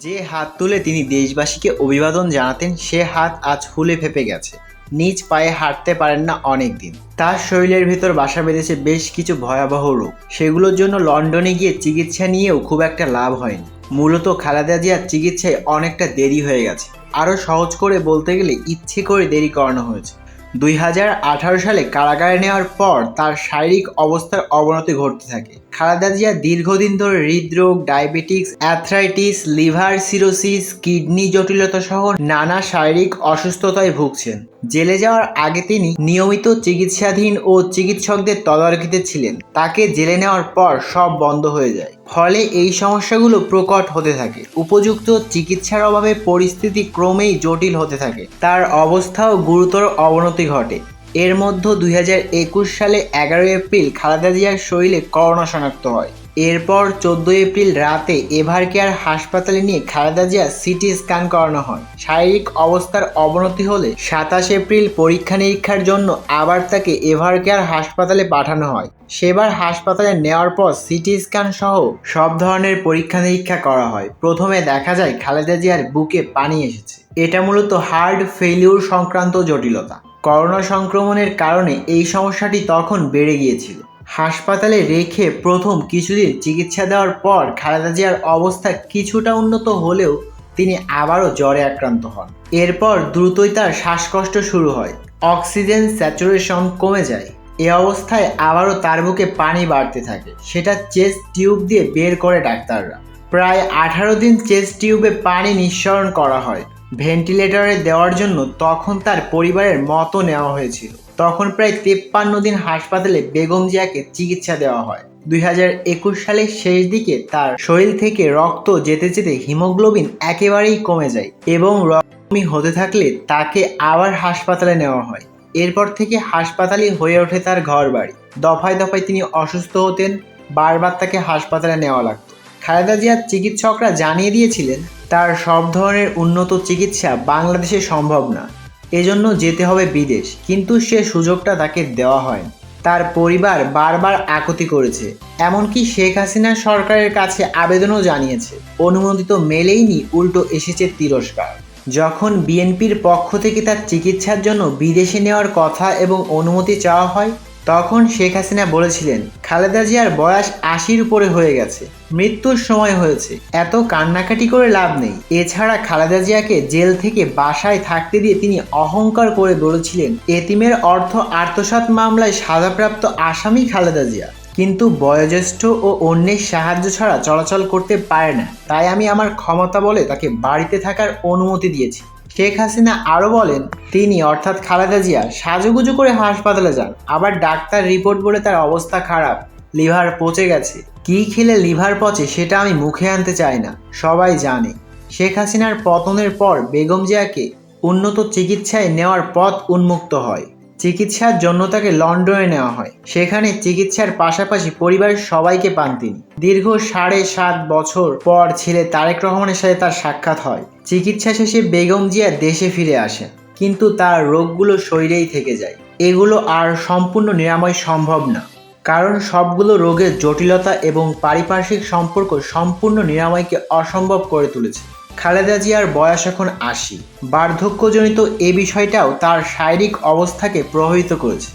যে হাত তুলে তিনি দেশবাসীকে অভিবাদন জানাতেন, সে হাত আজ ফুলে ফেপে গেছে। নিজ পায়ে হাঁটতে পারেন না অনেক দিন তার শরীরের ভেতর বাসা বেঁধেছে বেশ কিছু ভয়াবহ রোগ। সেগুলোর জন্য লন্ডনে গিয়ে চিকিৎসা নিয়েও খুব একটা লাভ হয়নি। মূলত খালেদা জিয়ার চিকিৎসায় অনেকটা দেরি হয়ে গেছে। আরও সহজ করে বলতে গেলে ইচ্ছে করে দেরি করানো হয়েছে। দুই হাজার আঠারো সালে কারাগারে নেওয়ার পর তার শারীরিক অবস্থার অবনতি ঘটতে থাকে। খালেদা জিয়া দীর্ঘদিন ধরে হৃদরোগ diabetics arthritis, liver cirrhosis, kidney জটিলতা সহ নানা শারীরিক অসুস্থতায় ভুগছেন। জেলে যাওয়ার আগে তিনি নিয়মিত চিকিৎসাধীন ও চিকিৎসকদের তদারকিতে ছিলেন। তাকে জেলে নেওয়ার পর সব বন্ধ হয়ে যায়। ফলে এই সমস্যাগুলো প্রকট হতে থাকে। উপযুক্ত চিকিৎসার অভাবে পরিস্থিতি ক্রমেই জটিল হতে থাকে। তার অবস্থাও গুরুতর অবনতি ঘটে। এর মধ্যে দুই হাজার একুশ সালে এগারোই এপ্রিল খালেদা জিয়ার শরীরে করোনা শনাক্ত হয়। এরপর চোদ্দই এপ্রিল রাতে এভার কেয়ার হাসপাতালে নিয়ে খালেদা জিয়া সিটি স্ক্যান করানো হয়। শারীরিক অবস্থার অবনতি হলে সাতাশ এপ্রিল পরীক্ষা নিরীক্ষার জন্য আবার তাকে এভার কেয়ার হাসপাতালে পাঠানো হয়। সেবার হাসপাতালে নেওয়ার পর সিটি স্ক্যান সহ সব ধরনের পরীক্ষা নিরীক্ষা করা হয়। প্রথমে দেখা যায় খালেদা জিয়ার বুকে পানি এসেছে। এটা মূলত হার্ট ফেলিউর সংক্রান্ত জটিলতা। করোনা সংক্রমণের কারণে এই সমস্যাটি তখন বেড়ে গিয়েছিল। হাসপাতালে রেখে প্রথম কিছুদিন চিকিৎসা দেওয়ার পর খালেদা জিয়ার অবস্থা কিছুটা উন্নত হলেও তিনি আবারও জ্বরে আক্রান্ত হন। এরপর দ্রুতই তার শ্বাসকষ্ট শুরু হয়। অক্সিজেন স্যাচুরেশন কমে যায়। এ অবস্থায় আবারও তার বুকে পানি বাড়তে থাকে। সেটা চেস্ট টিউব দিয়ে বের করে ডাক্তাররা। প্রায় আঠারো দিন চেস্ট টিউবে পানি নিঃসরণ করা হয়। ভেন্টিলেটরে দেওয়ার জন্য তখন তার পরিবারের মতো নেওয়া হয়েছিল। তখন প্রায় তেপ্পান্ন দিন হাসপাতালে বেগম জিয়াকে চিকিৎসা দেওয়া হয়। দুই হাজার একুশ সালের শেষ দিকে তার শরীর থেকে রক্ত যেতে যেতে হিমোগ্লোবিন একেবারেই কমে যায় এবং রক্তমি হতে থাকলে তাকে আবার হাসপাতালে নেওয়া হয়। এরপর থেকে হাসপাতালই হয়ে ওঠে তার ঘর বাড়ি দফায় দফায় তিনি অসুস্থ হতেন, বারবার তাকে হাসপাতালে নেওয়া লাগত। খালেদা জিয়ার চিকিৎসকরা জানিয়ে দিয়েছিলেন, তার সব ধরনের উন্নত চিকিৎসা বাংলাদেশে সম্ভব না। এজন্য যেতে হবে বিদেশ, কিন্তু সে সুযোগটা তাকে দেওয়া হয় তার পরিবার বারবার আকতি করেছে, এমনকি শেখ হাসিনা সরকারের কাছে আবেদনও জানিয়েছে। অনুমোদিত মেলেইনি উল্টো এসেছে তিরস্কার। যখন বিএনপির পক্ষ থেকে তার চিকিৎসার জন্য বিদেশে নেওয়ার কথা এবং অনুমতি চাওয়া হয়, তখন শেখ হাসিনা বলেছিলেন, খালেদা জিয়ার বয়স আশির উপরে হয়ে গেছে, মৃত্যুর সময় হয়েছে, এত কান্নাকাটি করে লাভ নেই। এছাড়া খালেদা জিয়াকে জেল থেকে বাসায় থাকতে দিয়ে তিনি অহংকার করে বলেছিলেন, এতিমের অর্থ আত্মসাৎ মামলায় সাজাপ্রাপ্ত আসামি খালেদা জিয়া। কিন্তু বয়োজ্যেষ্ঠ ও অন্যের সাহায্য ছাড়া চলাচল করতে পারে না। তাই আমি আমার ক্ষমতা বলে তাকে বাড়িতে থাকার অনুমতি দিয়েছি। শেখ হাসিনা আরও বলেন, তিনি অর্থাৎ খালেদা জিয়া সাজুগুজু করে হাসপাতালে যান, আবার ডাক্তার রিপোর্ট বলে তার অবস্থা খারাপ, লিভার পচে গেছে। কী খেলে লিভার পচে সেটা আমি মুখে আনতে চাই না, সবাই জানে। শেখ হাসিনার পতনের পর বেগম জিয়াকে উন্নত চিকিৎসায় নেওয়ার পথ উন্মুক্ত হয়। চিকিৎসার জন্য তাকে লন্ডনে নেওয়া হয়। সেখানে চিকিৎসার পাশাপাশি পরিবারের সবাইকে পান তিনি। দীর্ঘ সাড়ে সাত বছর পর ছেলে তারেক রহমানের সাথে তার সাক্ষাৎ হয়। চিকিৎসা শেষে বেগম জিয়া দেশে ফিরে আসেন। কিন্তু তার রোগগুলো শরীরেই থেকে যায়। এগুলো আর সম্পূর্ণ নিরাময় সম্ভব না। কারণ সবগুলো রোগের জটিলতা এবং পারিপার্শ্বিক সম্পর্ক সম্পূর্ণ নিরাময়কে অসম্ভব করে তুলেছে। খালেদা জিয়ার বয়স এখন আশি। বার্ধক্যজনিত এ বিষয়টাও তার শারীরিক অবস্থাকে প্রভাবিত করেছে।